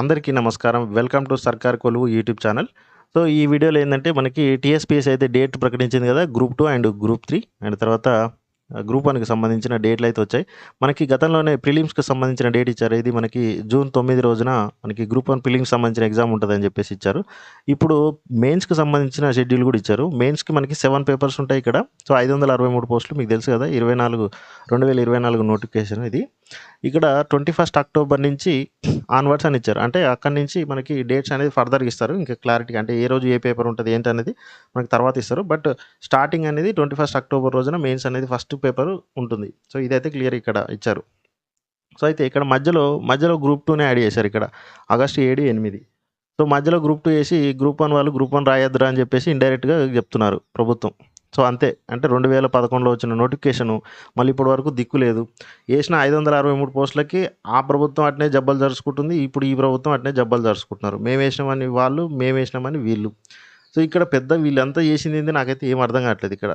అందరికీ నమస్కారం. Welcome to సర్కార్ కొలువు యూట్యూబ్ ఛానల్ సో ఈ వీడియోలో ఏంటంటే మనకి టీఎస్పీఎస్ అయితే డేట్ ప్రకటించింది కదా group two and group three and తర్వాత గ్రూప్ వన్కి సంబంధించిన డేట్లు అయితే వచ్చాయి. మనకి గతంలోనే ప్రిలిమ్స్కి సంబంధించిన డేట్ ఇచ్చారు. ఇది మనకి జూన్ తొమ్మిది రోజున మనకి గ్రూప్ వన్ ప్రిలిమ్స్ సంబంధించిన ఎగ్జామ్ ఉంటుందని చెప్పేసి ఇచ్చారు. ఇప్పుడు మెయిన్స్కి సంబంధించిన షెడ్యూల్ కూడా ఇచ్చారు. మెయిన్స్కి మనకి సెవెన్ పేపర్స్ ఉంటాయి ఇక్కడ. సో ఐదు వందల అరవై మూడు పోస్టులు మీకు తెలుసు కదా ఇరవై నాలుగు రెండు వేల ఇరవై నాలుగు నోటిఫికేషన్ ఇది. ఇక్కడ ట్వంటీ ఫస్ట్ అక్టోబర్ నుంచి ఆన్వర్డ్స్ అని ఇచ్చారు. అంటే అక్కడి నుంచి మనకి డేట్స్ అనేది ఫర్దర్గా ఇస్తారు. ఇంకా క్లారిటీ అంటే ఏ రోజు ఏ పేపర్ ఉంటుంది ఏంటి అనేది మనకి తర్వాత ఇస్తారు. బట్ స్టార్టింగ్ అనేది ట్వంటీ ఫస్ట్ అక్టోబర్ రోజున మెయిన్స్ అనేది ఫస్ట్ పేపర్ ఉంటుంది. సో ఇదైతే క్లియర్ ఇక్కడ ఇచ్చారు. సో అయితే ఇక్కడ మధ్యలో మధ్యలో గ్రూప్ టూనే యాడ్ చేశారు ఇక్కడ. ఆగస్టు ఏడు ఎనిమిది. సో మధ్యలో గ్రూప్ టూ వేసి గ్రూప్ వన్ వాళ్ళు గ్రూప్ వన్ రాయొద్దురా అని చెప్పేసి ఇండైరెక్ట్గా చెప్తున్నారు ప్రభుత్వం. సో అంతే అంటే రెండు వేల పదకొండులో వచ్చిన నోటిఫికేషను మళ్ళీ ఇప్పటి వరకు దిక్కు లేదు. వేసిన ఐదు వందల అరవై మూడు పోస్టులకి ఆ ప్రభుత్వం అట్నే జబ్బలు జరుచుకుంటుంది ఇప్పుడు ఈ ప్రభుత్వం అట్నే జబ్బలు జరుచుకుంటున్నారు. మేము వేసినామని వాళ్ళు మేము వేసినామని వీళ్ళు. సో ఇక్కడ పెద్ద వీళ్ళంతా చేసింది ఏంది నాకైతే ఏం అర్థం కావట్లేదు ఇక్కడ.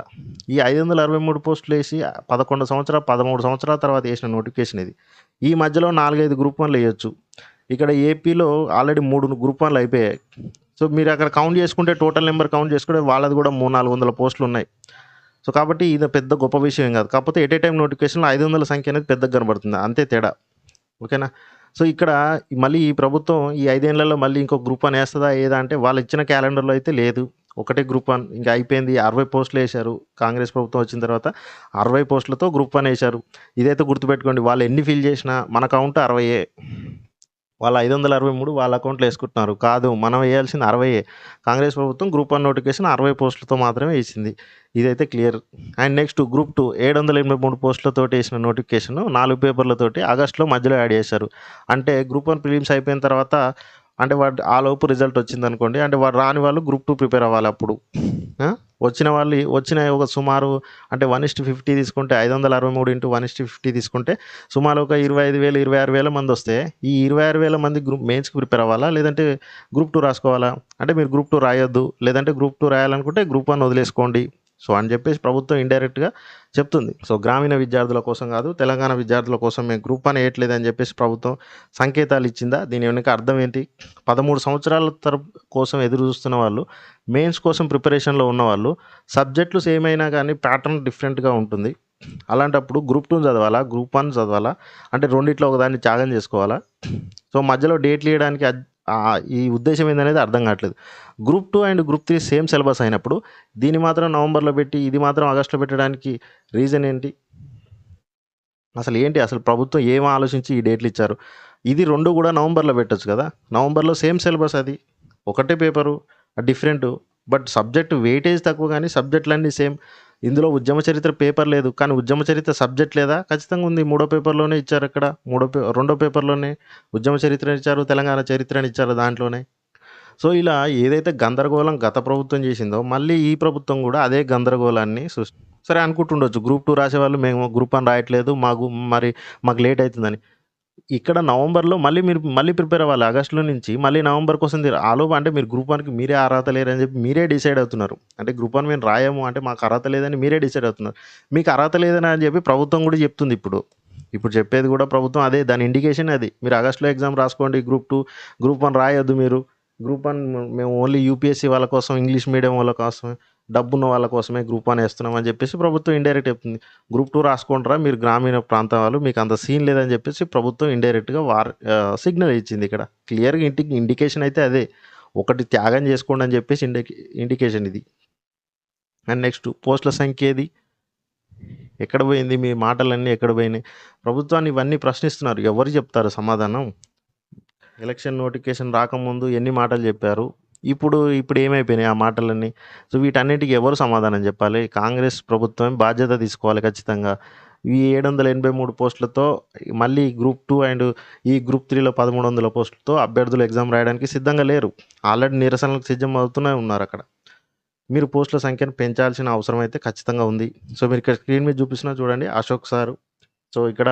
ఈ ఐదు వందల అరవై మూడు పోస్టులు వేసి పదకొండు సంవత్సరాలు పదమూడు సంవత్సరాల తర్వాత వేసిన నోటిఫికేషన్ ఇది. ఈ మధ్యలో నాలుగైదు గ్రూప్ వన్లు వేయొచ్చు. ఇక్కడ ఏపీలో ఆల్రెడీ మూడు గ్రూప్ వన్లు అయిపోయాయి. సో మీరు అక్కడ కౌంట్ చేసుకుంటే టోటల్ నెంబర్ కౌంట్ చేసుకుంటే వాళ్ళది కూడా మూడు నాలుగు వందల పోస్టులు ఉన్నాయి. సో కాబట్టి ఇది పెద్ద గొప్ప విషయం కాదు. కాకపోతే ఎట్ ఏ టైం నోటిఫికేషన్లో ఐదు వందల సంఖ్య అనేది పెద్దగా కనబడుతుంది. అంతే తేడా. ఓకేనా? సో ఇక్కడ మళ్ళీ ఈ ప్రభుత్వం ఈ ఐదేళ్ళలో మళ్ళీ ఇంకో గ్రూప్ వన్ వేస్తుందా? ఏదా? అంటే వాళ్ళు ఇచ్చిన క్యాలెండర్లో అయితే లేదు. ఒకటే గ్రూప్ వన్ ఇంకా అయిపోయింది. అరవై పోస్టులు వేశారు. కాంగ్రెస్ ప్రభుత్వం వచ్చిన తర్వాత అరవై పోస్టులతో గ్రూప్ వన్ వేశారు. ఇదైతే గుర్తుపెట్టుకోండి. వాళ్ళు ఎన్ని ఫిల్ చేసినా మన కౌంట్ అరవయే. వాళ్ళ ఐదు వందల అరవై మూడు వాళ్ళ అకౌంట్లో వేసుకుంటున్నారు. కాదు మనం వేయాల్సింది అరవై కాంగ్రెస్ ప్రభుత్వం గ్రూప్ వన్ నోటిఫికేషన్ అరవై పోస్టులతో మాత్రమే వేసింది. ఇదైతే clear. And next group two ఏడు వందల ఎనభై మూడు పోస్టులతో వేసిన నోటిఫికేషన్ నాలుగు పేపర్లతోటి ఆగస్టులో మధ్యలో యాడ్ చేశారు. అంటే గ్రూప్ వన్ ప్రిలిమ్స్ అయిపోయిన తర్వాత అంటే వాడు ఆ లోపు రిజల్ట్ వచ్చింది అనుకోండి అంటే వాడు రాని వాళ్ళు గ్రూప్ టూ ప్రిపేర్ అవ్వాలి అప్పుడు. వచ్చిన వాళ్ళు వచ్చిన ఒక సుమారు అంటే వన్ ఇస్ట్ ఫిఫ్టీ తీసుకుంటే ఐదు వందల అరవై మూడు ఇంటూ వన్ ఇస్ట్ ఫిఫ్టీ తీసుకుంటే సుమారు ఒక ఇరవై ఐదు వేలు ఇరవై ఆరు వేల మంది వస్తే ఈ ఇరవై ఆరు వేల మంది గ్రూప్ మెయిన్స్కి ప్రిపేర్ అవ్వాలా? లేదంటే గ్రూప్ టూ రాసుకోవాలా? అంటే మీరు గ్రూప్ టూ రాయొద్దు. లేదంటే గ్రూప్ టూ రాయాలనుకుంటే గ్రూప్ వన్ వదిలేసుకోండి. సో అని చెప్పేసి ప్రభుత్వం ఇండైరెక్ట్గా చెప్తుంది. సో గ్రామీణ విద్యార్థుల కోసం కాదు తెలంగాణ విద్యార్థుల కోసం మేము గ్రూప్ అని వేయట్లేదు అని చెప్పేసి ప్రభుత్వం సంకేతాలు ఇచ్చిందా? దీని వెనుక అర్థం ఏంటి? పదమూడు సంవత్సరాల తరపు కోసం ఎదురు చూస్తున్న వాళ్ళు మెయిన్స్ కోసం ప్రిపరేషన్లో ఉన్నవాళ్ళు సబ్జెక్టులు సేమ్ అయినా కానీ ప్యాటర్న్ డిఫరెంట్గా ఉంటుంది. అలాంటప్పుడు గ్రూప్ టూ చదవాలా? గ్రూప్ వన్ చదవాలా? అంటే రెండిట్లో ఒకదాన్ని త్యాగం చేసుకోవాలా? సో మధ్యలో డేట్లు ఇవ్వడానికి ఈ ఉద్దేశం ఏందనేది అర్థం కావట్లేదు. Group two and group three same syllabus అయినప్పుడు దీన్ని మాత్రం నవంబర్లో పెట్టి ఇది మాత్రం ఆగస్టులో పెట్టడానికి రీజన్ ఏంటి? అసలు ఏంటి? అసలు ప్రభుత్వం ఏం ఆలోచించి ఈ డేట్లు ఇచ్చారు? ఇది రెండు కూడా నవంబర్లో పెట్టచ్చు కదా? నవంబర్లో సేమ్ సిలబస్ అది. ఒకటే paper different. But subject weightage తక్కువ కానీ సబ్జెక్టులన్నీ సేమ్. ఇందులో ఉద్యమ చరిత్ర పేపర్ లేదు కానీ ఉద్యమ చరిత్ర సబ్జెక్ట్ లేదా? ఖచ్చితంగా ఉంది. మూడో పేపర్లోనే ఇచ్చారు అక్కడ. మూడో పే రెండో పేపర్లోనే ఉద్యమ చరిత్ర ఇచ్చారు తెలంగాణ చరిత్రని ఇచ్చారు దాంట్లోనే. సో ఇలా ఏదైతే గందరగోళం గత ప్రభుత్వం చేసిందో మళ్ళీ ఈ ప్రభుత్వం కూడా అదే గందరగోళాన్ని సృష్టి సరే అనుకుంటుండొచ్చు. గ్రూప్ టూ రాసేవాళ్ళు మేము గ్రూప్ వన్ రాయట్లేదు మాకు మరి మాకు లేట్ అవుతుందని. ఇక్కడ నవంబర్లో మళ్ళీ మీరు మళ్ళీ ప్రిపేర్ అవ్వాలి ఆగస్టులో నుంచి. మళ్ళీ నవంబర్ కోసం ఆలోపు అంటే మీరు గ్రూప్ వన్కి మీరే అర్హత లేరని చెప్పి మీరే డిసైడ్ అవుతున్నారు. అంటే గ్రూప్ వన్ మేము రాయము అంటే మాకు అర్హత లేదని మీరే డిసైడ్ అవుతున్నారు. మీకు అర్హత లేదని అని చెప్పి ప్రభుత్వం కూడా చెప్తుంది ఇప్పుడు. ఇప్పుడు చెప్పేది కూడా ప్రభుత్వం అదే దాని ఇండికేషన్ అది. మీరు ఆగస్టులో ఎగ్జామ్ రాసుకోండి గ్రూప్ టూ గ్రూప్ వన్ రాయొద్దు మీరు. గ్రూప్ వన్ మేము ఓన్లీ యూపీఎస్సీ వాళ్ళ కోసం ఇంగ్లీష్ మీడియం వాళ్ళ కోసం డబ్బున్న వాళ్ళ కోసమే గ్రూప్ వన్ వేస్తున్నాం అని చెప్పేసి ప్రభుత్వం ఇండైరెక్ట్ చెప్తుంది. గ్రూప్ టూ రాసుకుంటారా? మీరు గ్రామీణ ప్రాంతం వాళ్ళు మీకు అంత సీన్ లేదని చెప్పేసి ప్రభుత్వం ఇండైరెక్ట్గా వార్ సిగ్నల్ ఇచ్చింది ఇక్కడ. క్లియర్గా ఇంటికి ఇండికేషన్ అయితే అదే. ఒకటి త్యాగం చేసుకోండి అని చెప్పేసి ఇండి ఇండికేషన్ ఇది. అండ్ నెక్స్ట్ పోస్టుల సంఖ్య ఏది? ఎక్కడ పోయింది? మీ మాటలన్నీ ఎక్కడ పోయినాయి? ప్రభుత్వాన్ని ఇవన్నీ ప్రశ్నిస్తున్నారు. ఎవరు చెప్తారు సమాధానం? ఎలక్షన్ నోటిఫికేషన్ రాకముందు ఎన్ని మాటలు చెప్పారు? ఇప్పుడు ఇప్పుడు ఏమైపోయినాయి ఆ మాటలన్నీ? సో వీటన్నిటికీ ఎవరు సమాధానం చెప్పాలి? కాంగ్రెస్ ప్రభుత్వం బాధ్యత తీసుకోవాలి ఖచ్చితంగా. ఈ ఏడు వందల ఎనభై మూడు పోస్టులతో మళ్ళీ గ్రూప్ టూ అండ్ ఈ గ్రూప్ త్రీలో పదమూడు వందల పోస్టులతో అభ్యర్థులు ఎగ్జామ్ రాయడానికి సిద్ధంగా లేరు. ఆల్రెడీ నిరసనలకు సిద్ధం అవుతూనే ఉన్నారు అక్కడ. మీరు పోస్టుల సంఖ్యను పెంచాల్సిన అవసరం అయితే ఖచ్చితంగా ఉంది. సో మీరు ఇక్కడ స్క్రీన్ మీద చూపిస్తున్నా చూడండి అశోక్ సారు. సో ఇక్కడ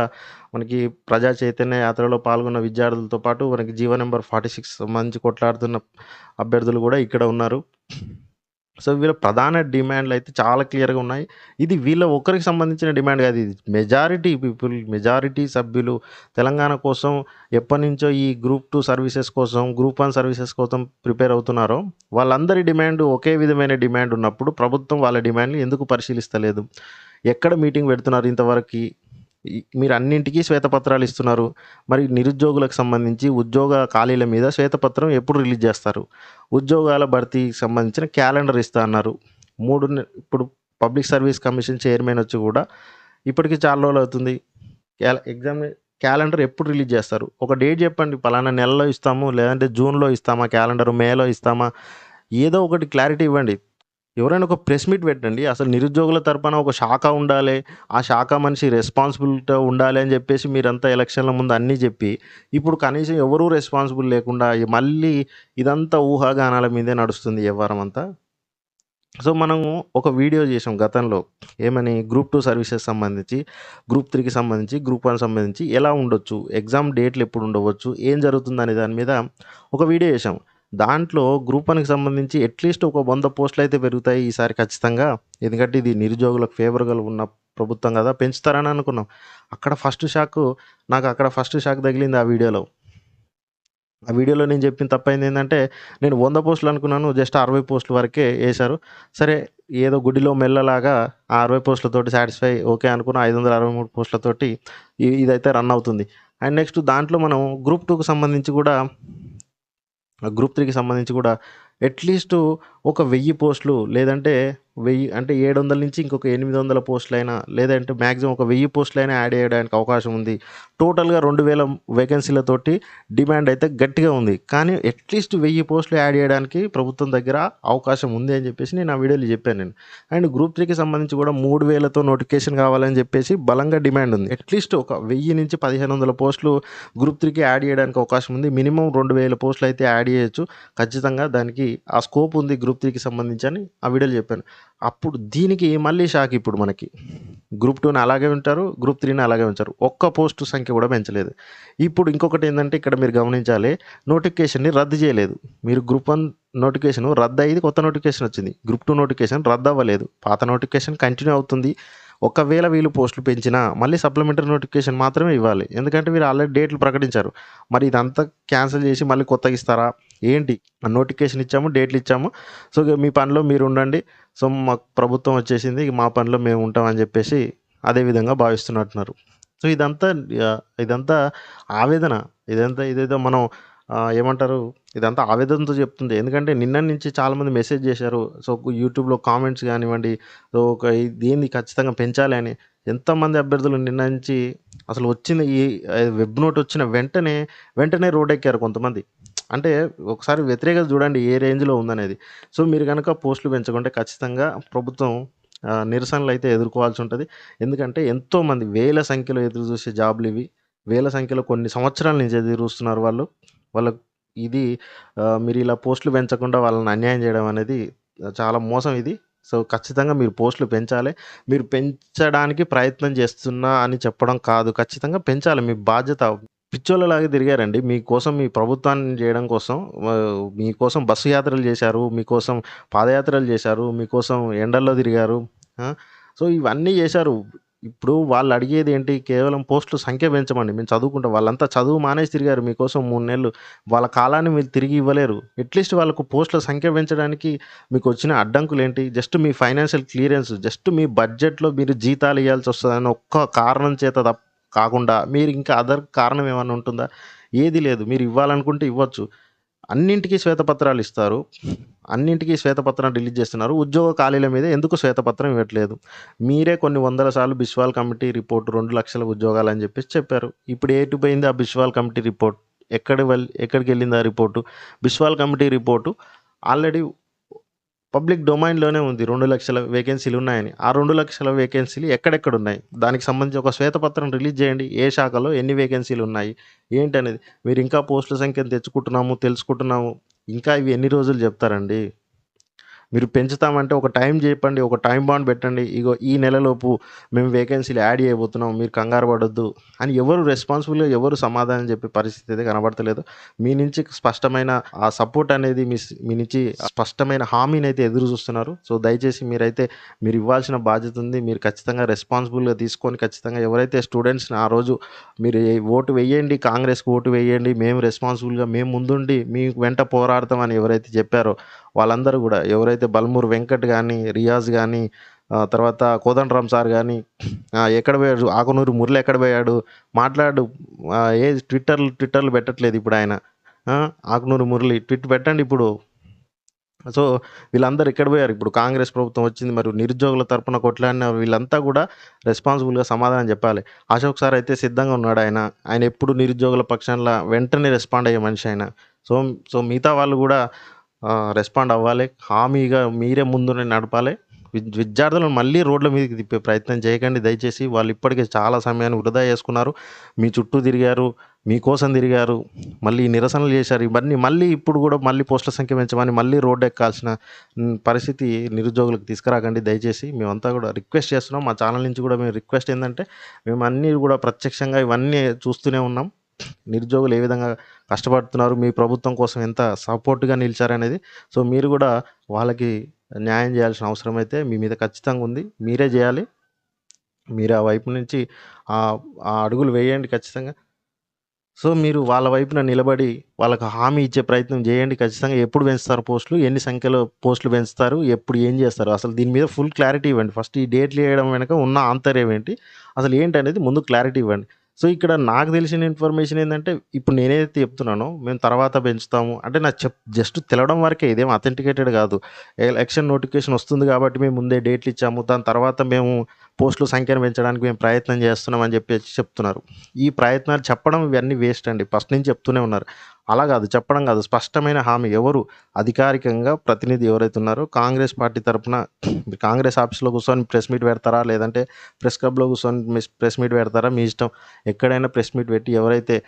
మనకి ప్రజా చైతన్య యాత్రలో పాల్గొన్న విద్యార్థులతో పాటు మనకి జీవో నెంబర్ ఫార్టీ సిక్స్ సంబంధించి కొట్లాడుతున్న అభ్యర్థులు కూడా ఇక్కడ ఉన్నారు. సో వీళ్ళ ప్రధాన డిమాండ్లు అయితే చాలా క్లియర్గా ఉన్నాయి. ఇది వీళ్ళ ఒక్కరికి సంబంధించిన డిమాండ్ కాదు. ఇది మెజారిటీ పీపుల్ మెజారిటీ సభ్యులు. తెలంగాణ కోసం ఎప్పటి నుంచో ఈ గ్రూప్ టూ సర్వీసెస్ కోసం గ్రూప్ వన్ సర్వీసెస్ కోసం ప్రిపేర్ అవుతున్నారో వాళ్ళందరి డిమాండ్ ఒకే విధమైన డిమాండ్ ఉన్నప్పుడు ప్రభుత్వం వాళ్ళ డిమాండ్ని ఎందుకు పరిశీలిస్తలేదు? ఎక్కడ మీటింగ్ పెడుతున్నారు ఇంతవరకు? మీరు అన్నింటికీ శ్వేతపత్రాలు ఇస్తున్నారు. మరి నిరుద్యోగులకు సంబంధించి ఉద్యోగ ఖాళీల మీద శ్వేతపత్రం ఎప్పుడు రిలీజ్ చేస్తారు? ఉద్యోగాల భర్తీకి సంబంధించిన క్యాలెండర్ ఇస్తా అన్నారు. మూడు ఇప్పుడు పబ్లిక్ సర్వీస్ కమిషన్ చైర్మన్ వచ్చి కూడా ఇప్పటికి చాలా రోజులు అవుతుంది. క్యా ఎగ్జామ్ క్యాలెండర్ ఎప్పుడు రిలీజ్ చేస్తారు? ఒక డేట్ చెప్పండి. పలానా నెలలో ఇస్తాము లేదంటే జూన్లో ఇస్తామా క్యాలెండర్ మేలో ఇస్తామా? ఏదో ఒకటి క్లారిటీ ఇవ్వండి. ఎవరైనా ఒక ప్రెస్ మీట్ పెట్టండి. అసలు నిరుద్యోగుల తరపున ఒక శాఖ ఉండాలి ఆ శాఖ మనిషి రెస్పాన్సిబిలిటీ ఉండాలి అని చెప్పేసి మీరంతా ఎలక్షన్ల ముందు అన్నీ చెప్పి ఇప్పుడు కనీసం ఎవరూ రెస్పాన్సిబుల్ లేకుండా మళ్ళీ ఇదంతా ఊహాగానాల మీదే నడుస్తుంది వ్యవహారం అంతా. సో మనము ఒక వీడియో చేసాం గతంలో. ఏమని? గ్రూప్ టూ సర్వీసెస్ సంబంధించి గ్రూప్ త్రీకి సంబంధించి గ్రూప్ వన్ సంబంధించి ఎలా ఉండొచ్చు? ఎగ్జామ్ డేట్లు ఎప్పుడు ఉండవచ్చు? ఏం జరుగుతుంది అనే దాని మీద ఒక వీడియో చేసాం దాంట్లో గ్రూప్ వన్కి సంబంధించి అట్లీస్ట్ ఒక వంద పోస్టులు అయితే పెరుగుతాయి ఈసారి ఖచ్చితంగా. ఎందుకంటే ఇది నిరుద్యోగులకు ఫేవర్గా ఉన్న ప్రభుత్వం కదా. పెంచుతారని అనుకున్నాం. అక్కడ ఫస్ట్ షాక్ నాకు అక్కడ ఫస్ట్ షాక్ తగిలింది ఆ వీడియోలో. ఆ వీడియోలో నేను చెప్పిన తప్పైంది ఏంటంటే నేను వంద పోస్టులు అనుకున్నాను జస్ట్ అరవై పోస్టుల వరకే వేశారు. సరే ఏదో గుడిలో మెల్లలాగా ఆ అరవై పోస్టులతోటి సాటిస్ఫై ఓకే అనుకున్న ఐదు వందల అరవై మూడు పోస్టులతోటి ఇదైతే రన్ అవుతుంది. అండ్ నెక్స్ట్ దాంట్లో మనం గ్రూప్ టూకి సంబంధించి కూడా గ్రూప్ త్రీకి సంబంధించి కూడా అట్లీస్ట్ ఒక వెయ్యి పోస్టులు లేదంటే వెయ్యి అంటే ఏడు వందల నుంచి ఇంకొక ఎనిమిది వందల పోస్టులు అయినా లేదంటే మ్యాక్సిమం ఒక వెయ్యి పోస్టులు అయినా యాడ్ చేయడానికి అవకాశం ఉంది. టోటల్గా రెండు వేల వేకెన్సీలతోటి డిమాండ్ అయితే గట్టిగా ఉంది. కానీ అట్లీస్ట్ వెయ్యి పోస్టులు యాడ్ చేయడానికి ప్రభుత్వం దగ్గర అవకాశం ఉంది అని చెప్పేసి నేను ఆ వీడియోలో చెప్పాను నేను. అండ్ గ్రూప్ త్రీకి సంబంధించి కూడా మూడు వేలతో నోటిఫికేషన్ కావాలని చెప్పేసి బలంగా డిమాండ్ ఉంది. అట్లీస్ట్ ఒక వెయ్యి నుంచి పదిహేను వందల పోస్టులు గ్రూప్ త్రీకి యాడ్ చేయడానికి అవకాశం ఉంది. మినిమం రెండు వేల పోస్టులు అయితే యాడ్ చేయొచ్చు. ఖచ్చితంగా దానికి ఆ స్కోప్ ఉంది గ్రూప్ త్రీకి సంబంధించి అని ఆ వీడియోలో చెప్పాను. అప్పుడు దీనికి మళ్ళీ షాక్ ఇప్పుడు మనకి? గ్రూప్ టూని అలాగే ఉంటారు గ్రూప్ త్రీని అలాగే ఉంచారు. ఒక్క పోస్టు సంఖ్య కూడా పెంచలేదు. ఇప్పుడు ఇంకొకటి ఏంటంటే ఇక్కడ మీరు గమనించాలి నోటిఫికేషన్ని రద్దు చేయలేదు. మీరు గ్రూప్ వన్ నోటిఫికేషన్ రద్దు అయ్యింది కొత్త నోటిఫికేషన్ వచ్చింది. గ్రూప్ టూ నోటిఫికేషన్ రద్దు అవ్వలేదు. పాత నోటిఫికేషన్ కంటిన్యూ అవుతుంది. ఒకవేళ వీళ్ళు పోస్టులు పెంచినా మళ్ళీ సప్లిమెంటరీ నోటిఫికేషన్ మాత్రమే ఇవ్వాలి. ఎందుకంటే మీరు ఆల్రెడీ డేట్లు ప్రకటించారు. మరి ఇదంతా క్యాన్సిల్ చేసి మళ్ళీ కొత్తగా ఇస్తారా? ఏంటి? నోటిఫికేషన్ ఇచ్చాము డేట్లు ఇచ్చాము. సో మీ పనిలో మీరు ఉండండి. సో మాకు ప్రభుత్వం వచ్చేసింది మా పనిలో మేము ఉంటామని చెప్పేసి అదే విధంగా భావిస్తున్నట్టున్నారు. సో ఇదంతా ఇదంతా ఆవేదన. ఇదంతా ఇదేదో మనం ఏమంటారు ఇదంతా ఆవేదనతో చెప్తుంది. ఎందుకంటే నిన్న నుంచి చాలామంది మెసేజ్ చేశారు. సో యూట్యూబ్లో కామెంట్స్ కానివ్వండి సో ఒక దీన్ని ఖచ్చితంగా పెంచాలి అని. ఎంతమంది అభ్యర్థులు నిన్న నుంచి అసలు వచ్చిన ఈ వెబ్ నోట్ వచ్చిన వెంటనే వెంటనే రోడ్ ఎక్కారు కొంతమంది. అంటే ఒకసారి వ్యతిరేకత చూడండి ఏ రేంజ్లో ఉందనేది. సో మీరు కనుక పోస్టులు పెంచకుంటే ఖచ్చితంగా ప్రభుత్వం నిరసనలు అయితే ఎదుర్కోవాల్సి ఉంటుంది. ఎందుకంటే ఎంతోమంది వేల సంఖ్యలో ఎదురు చూసే జాబులు ఇవి. వేల సంఖ్యలో కొన్ని సంవత్సరాల నుంచి ఎదురు చూస్తున్నారు వాళ్ళు. వాళ్ళకు ఇది మీరు ఇలా పోస్టులు పెంచకుండా వాళ్ళని అన్యాయం చేయడం అనేది చాలా మోసం ఇది. సో ఖచ్చితంగా మీరు పోస్టులు పెంచాలి. మీరు పెంచడానికి ప్రయత్నం చేస్తున్నా అని చెప్పడం కాదు. ఖచ్చితంగా పెంచాలి. మీ బాధ్యత పిచ్చోళ్ళలాగా తిరిగారండి. మీకోసం మీ ప్రభుత్వాన్ని చేయడం కోసం మీకోసం బస్సు యాత్రలు చేశారు మీకోసం పాదయాత్రలు చేశారు మీకోసం ఎండల్లో తిరిగారు సో ఇవన్నీ చేశారు. ఇప్పుడు వాళ్ళు అడిగేది ఏంటి? కేవలం పోస్టుల సంఖ్య పెంచమండి. మేము చదువుకుంటాం. వాళ్ళంతా చదువు మానేసి తిరిగారు. మీకోసం మూడు నెలలు. వాళ్ళ కాలాన్ని మీరు తిరిగి ఇవ్వలేరు. అట్లీస్ట్ వాళ్ళకు పోస్టుల సంఖ్య పెంచడానికి మీకు వచ్చిన అడ్డంకులు ఏంటి? జస్ట్ మీ ఫైనాన్షియల్ క్లియరెన్స్ జస్ట్ మీ బడ్జెట్లో మీరు జీతాలు ఇవ్వాల్సి వస్తుందని ఒక్క కారణం చేత తప్ప కాకుండా మీరు ఇంకా అదర్ కారణం ఏమైనా ఉంటుందా? ఏది లేదు. మీరు ఇవ్వాలనుకుంటే ఇవ్వచ్చు. అన్నింటికీ శ్వేతపత్రాలు ఇస్తారు. అన్నింటికీ శ్వేతపత్రం రిలీజ్ చేస్తున్నారు. ఉద్యోగ ఖాళీల మీద ఎందుకు శ్వేతపత్రం ఇవ్వట్లేదు? మీరే కొన్ని వందల సార్లు బిశ్వాల్ కమిటీ రిపోర్ట్ రెండు లక్షల ఉద్యోగాలు అని చెప్పేసి చెప్పారు. ఇప్పుడు ఏటు పోయింది ఆ బిశ్వాల్ కమిటీ రిపోర్ట్? ఎక్కడ వెళ్ళి ఎక్కడికి వెళ్ళింది ఆ report? Biswal committee report already public డొమైన్లోనే ఉంది. రెండు లక్షల వేకెన్సీలు ఉన్నాయని. ఆ రెండు లక్షల వేకెన్సీలు ఎక్కడెక్కడ ఉన్నాయి? దానికి సంబంధించి ఒక శ్వేతపత్రం రిలీజ్ చేయండి. ఏ శాఖలో ఎన్ని వేకెన్సీలు ఉన్నాయి? ఏంటి అనేది మీరు ఇంకా పోస్టుల సంఖ్యను తెచ్చుకుంటున్నాము తెలుసుకుంటున్నాము. ఇంకా ఇవి ఎన్ని రోజులు చెప్తారండి? మీరు పెంచుతామంటే ఒక టైం చెప్పండి ఒక టైం బాండ్ పెట్టండి. ఇగో ఈ నెలలోపు మేము వేకెన్సీలు యాడ్ చేయబోతున్నాం మీరు కంగారు పడొద్దు అని ఎవరు రెస్పాన్సిబుల్గా ఎవరు సమాధానం చెప్పే పరిస్థితి అయితే కనబడతలేదు. మీ నుంచి స్పష్టమైన ఆ సపోర్ట్ అనేది మీ మీ నుంచి స్పష్టమైన హామీని అయితే ఎదురు చూస్తున్నారు. సో దయచేసి మీరైతే మీరు ఇవ్వాల్సిన బాధ్యత ఉంది. మీరు ఖచ్చితంగా రెస్పాన్సిబుల్గా తీసుకొని ఖచ్చితంగా ఎవరైతే స్టూడెంట్స్ని ఆ రోజు మీరు ఓటు వేయండి కాంగ్రెస్కి ఓటు వేయండి మేము రెస్పాన్సిబుల్గా మేము ముందుండి మీ వెంట పోరాడతామని ఎవరైతే చెప్పారో వాళ్ళందరూ కూడా ఎవరైతే బల్మూర్ వెంకట్ కానీ రియాజ్ కానీ తర్వాత కోదండరామ్ సార్ కానీ ఎక్కడ పోయాడు ఆకునూరు మురళి ఎక్కడ పోయాడు మాట్లాడు ఏ ట్విట్టర్లు ట్విట్టర్లు పెట్టట్లేదు ఇప్పుడు ఆయన. ఆకునూరు మురళి ట్విట్ పెట్టండి ఇప్పుడు. సో వీళ్ళందరూ ఎక్కడ పోయారు? ఇప్పుడు కాంగ్రెస్ ప్రభుత్వం వచ్చింది మరి నిరుద్యోగుల తరపున కొట్లాడిన వీళ్ళంతా కూడా రెస్పాన్సిబుల్గా సమాధానం చెప్పాలి. అశోక్ సార్ అయితే సిద్ధంగా ఉన్నాడు ఆయన. ఆయన ఎప్పుడు నిరుద్యోగుల పక్షంలో వెంటనే రెస్పాండ్ అయ్యే మనిషి ఆయన. సో సో మిగతా వాళ్ళు కూడా రెస్పాండ్ అవ్వాలి. హామీగా మీరే ముందు నడపాలి. విద్యార్థులను మళ్ళీ రోడ్ల మీదకి తిప్పే ప్రయత్నం చేయకండి. దయచేసి వాళ్ళు ఇప్పటికే చాలా సమయాన్ని వృధా చేసుకున్నారు. మీ చుట్టూ తిరిగారు మీకోసం తిరిగారు మళ్ళీ నిరసనలు చేశారు. ఇవన్నీ మళ్ళీ ఇప్పుడు కూడా మళ్ళీ పోస్టుల సంఖ్య పెంచమని మళ్ళీ రోడ్డు ఎక్కాల్సిన పరిస్థితి నిరుద్యోగులకు తీసుకురాకండి. దయచేసి మేమంతా కూడా రిక్వెస్ట్ చేస్తున్నాం. మా ఛానల్ నుంచి కూడా మేము రిక్వెస్ట్ ఏంటంటే మేము అన్నీ కూడా ప్రత్యక్షంగా ఇవన్నీ చూస్తూనే ఉన్నాం. నిరుద్యోగులు ఏ విధంగా కష్టపడుతున్నారు మీ ప్రభుత్వం కోసం ఎంత సపోర్ట్గా నిలిచారనేది సో మీరు కూడా వాళ్ళకి న్యాయం చేయాల్సిన అవసరం అయితే మీ మీద ఖచ్చితంగా ఉంది. మీరే చేయాలి. మీరు ఆ వైపు నుంచి ఆ అడుగులు వేయండి ఖచ్చితంగా. సో మీరు వాళ్ళ వైపున నిలబడి వాళ్ళకి హామీ ఇచ్చే ప్రయత్నం చేయండి ఖచ్చితంగా. ఎప్పుడు పెంచుతారు పోస్టులు? ఎన్ని సంఖ్యలో పోస్టులు పెంచుతారు? ఎప్పుడు ఏం చేస్తారు? అసలు దీని మీద ఫుల్ క్లారిటీ ఇవ్వండి. ఫస్ట్ ఈ డేట్లు వేయడం వెనక ఉన్న ఆంతర్యం ఏంటి? అసలు ఏంటి అనేది ముందు క్లారిటీ ఇవ్వండి. సో ఇక్కడ నాకు తెలిసిన ఇన్ఫర్మేషన్ ఏంటంటే ఇప్పుడు నేనైతే చెప్తున్నానో మేము తర్వాత పెంచుతాము. అంటే నాకు చెప్ జస్ట్ తెలవడం వరకే ఇదేం అథెంటికేటెడ్ కాదు. ఎలక్షన్ నోటిఫికేషన్ వస్తుంది కాబట్టి మేము ముందే డేట్లు ఇచ్చాము. దాని తర్వాత మేము పోస్టుల సంఖ్యను పెంచడానికి మేము ప్రయత్నం చేస్తున్నాం అని చెప్పి చెప్తున్నారు. ఈ ప్రయత్నాలు చెప్పడం ఇవన్నీ వేస్ట్ అండి. ఫస్ట్ నుంచి చెప్తూనే ఉన్నారు. అలా కాదు చెప్పడం కాదు. స్పష్టమైన హామీ. ఎవరు? అధికారికంగా ప్రతినిధి ఎవరైతే ఉన్నారో కాంగ్రెస్ పార్టీ తరపున కాంగ్రెస్ ఆఫీస్లో కూర్చొని ప్రెస్ మీట్ పెడతారా? లేదంటే ప్రెస్ క్లబ్లో కూర్చొని మిస్- ప్రెస్ మీట్ పెడతారా? మీ ఇష్టం. ఎక్కడైనా ప్రెస్ మీట్ పెట్టి ఎవరైతే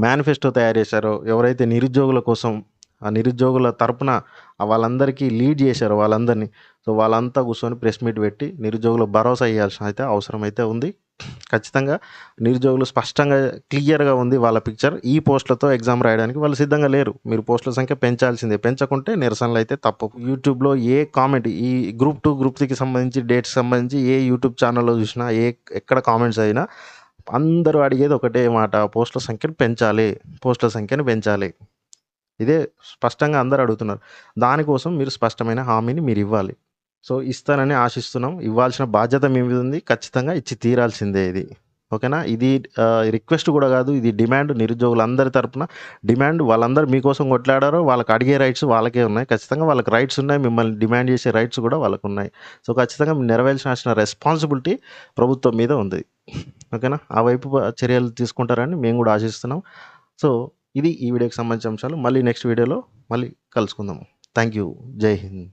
మేనిఫెస్టో తయారు చేశారో ఎవరైతే నిరుద్యోగుల కోసం ఆ నిరుద్యోగుల తరపున వాళ్ళందరికీ లీడ్ చేశారో వాళ్ళందరినీ సో వాళ్ళంతా కూర్చొని ప్రెస్ మీట్ పెట్టి నిరుద్యోగులు భరోసా ఇవ్వాల్సిన అయితే అవసరం అయితే ఉంది. ఖచ్చితంగా నిరుద్యోగులు స్పష్టంగా క్లియర్గా ఉంది వాళ్ళ పిక్చర్. ఈ పోస్టులతో ఎగ్జామ్ రాయడానికి వాళ్ళు సిద్ధంగా లేరు. మీరు పోస్టుల సంఖ్య పెంచాల్సిందే. పెంచకుంటే నిరసనలు అయితే తప్పు. యూట్యూబ్లో ఏ కామెంట్ ఈ గ్రూప్ టూ గ్రూప్ త్రీకి సంబంధించి డేట్స్ సంబంధించి ఏ యూట్యూబ్ ఛానల్లో చూసినా ఏ ఎక్కడ కామెంట్స్ అయినా అందరూ అడిగేది ఒకటే మాట. పోస్టుల సంఖ్యను పెంచాలి. పోస్టుల సంఖ్యను పెంచాలి. ఇదే స్పష్టంగా అందరూ అడుగుతున్నారు. దానికోసం మీరు స్పష్టమైన హామీని మీరు ఇవ్వాలి. సో ఇస్తానని ఆశిస్తున్నాం. ఇవ్వాల్సిన బాధ్యత మీ మీద ఉంది. ఖచ్చితంగా ఇచ్చి తీరాల్సిందే ఇది. ఓకేనా? ఇది రిక్వెస్ట్ కూడా కాదు. ఇది డిమాండ్ నిరుద్యోగులందరి తరపున. డిమాండ్ వాళ్ళందరూ మీకోసం కొట్లాడారో వాళ్ళకి అడిగే రైట్స్ వాళ్ళకే ఉన్నాయి. ఖచ్చితంగా వాళ్ళకి రైట్స్ ఉన్నాయి. మిమ్మల్ని డిమాండ్ చేసే రైట్స్ కూడా వాళ్ళకు ఉన్నాయి. సో ఖచ్చితంగా నెరవేర్చాల్సిన రెస్పాన్సిబిలిటీ ప్రభుత్వం మీద ఉంది. ఓకేనా? ఆ వైపు చర్యలు తీసుకుంటారని మేము కూడా ఆశిస్తున్నాం. సో ఇది ఈ వీడియోకి సంబంధించిన అంశాలు. మళ్ళీ నెక్స్ట్ వీడియోలో మళ్ళీ కలుసుకుందాము థ్యాంక్ యూ. జై హింద్.